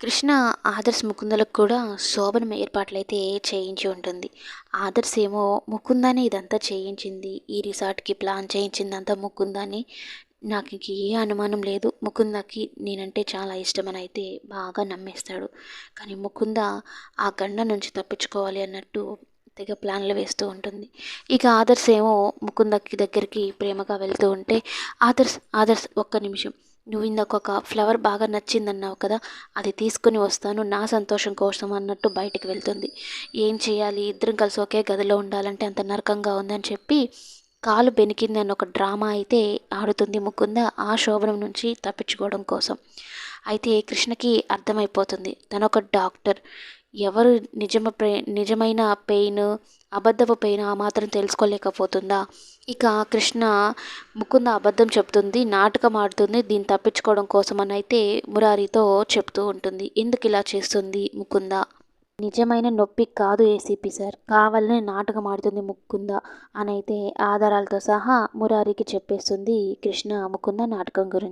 కృష్ణ ఆదర్శ్ ముకుందలకు కూడా శోభనం ఏర్పాట్లయితే చేయించి ఉంటుంది. ఆదర్శ్ ఏమో ముకుందానే ఇదంతా చేయించింది. ఈ రిసార్ట్కి ప్లాన్ చేయించిందంతా ముకుందాని. నాకు ఇంక ఏ అనుమానం లేదు. ముకుందకి నేనంటే చాలా ఇష్టమని అయితే బాగా నమ్మేస్తాడు. కానీ ముకుంద ఆ గండ నుంచి తప్పించుకోవాలి అన్నట్టు తెగ ప్లాన్లు వేస్తూ ఉంటుంది. ఇక ఆదర్శ్ ఏమో ముకుందకి దగ్గరికి ప్రేమగా వెళ్తూ ఉంటే ఆదర్శ్ ఆదర్శ్ ఒక్క నిమిషం. నువ్వు ఇందాక ఒక ఫ్లవర్ బాగా నచ్చిందన్నావు కదా అది తీసుకుని వస్తాను నా సంతోషం కోసం అన్నట్టు బయటికి వెళ్తుంది. ఏం చేయాలి ఇద్దరం కలిసి ఒకే గదిలో ఉండాలంటే అంత నరకంగా ఉందని చెప్పి కాలు బెనికింది ఒక డ్రామా అయితే ఆడుతుంది ముకుంద ఆ శోభనం నుంచి తప్పించుకోవడం కోసం. అయితే కృష్ణకి అర్థమైపోతుంది. తను ఒక డాక్టర్. ఎవరు నిజమ ప్రే నిజమైన పెయిన్ అబద్ధపు పెయిన్ ఆ మాత్రం తెలుసుకోలేకపోతుందా? ఇక కృష్ణ ముకుంద అబద్ధం చెప్తుంది నాటకం ఆడుతుంది దీన్ని తప్పించుకోవడం కోసం అని అయితే మురారితో చెప్తూ ఉంటుంది. ఎందుకు ఇలా చేస్తుంది ముకుంద? నిజమైన నొప్పి కాదు ఏసీపీ సార్. కావాలనే నాటకం ఆడుతుంది ముకుంద అని అయితే ఆధారాలతో సహా మురారికి చెప్పేస్తుంది కృష్ణ ముకుంద నాటకం గురించి.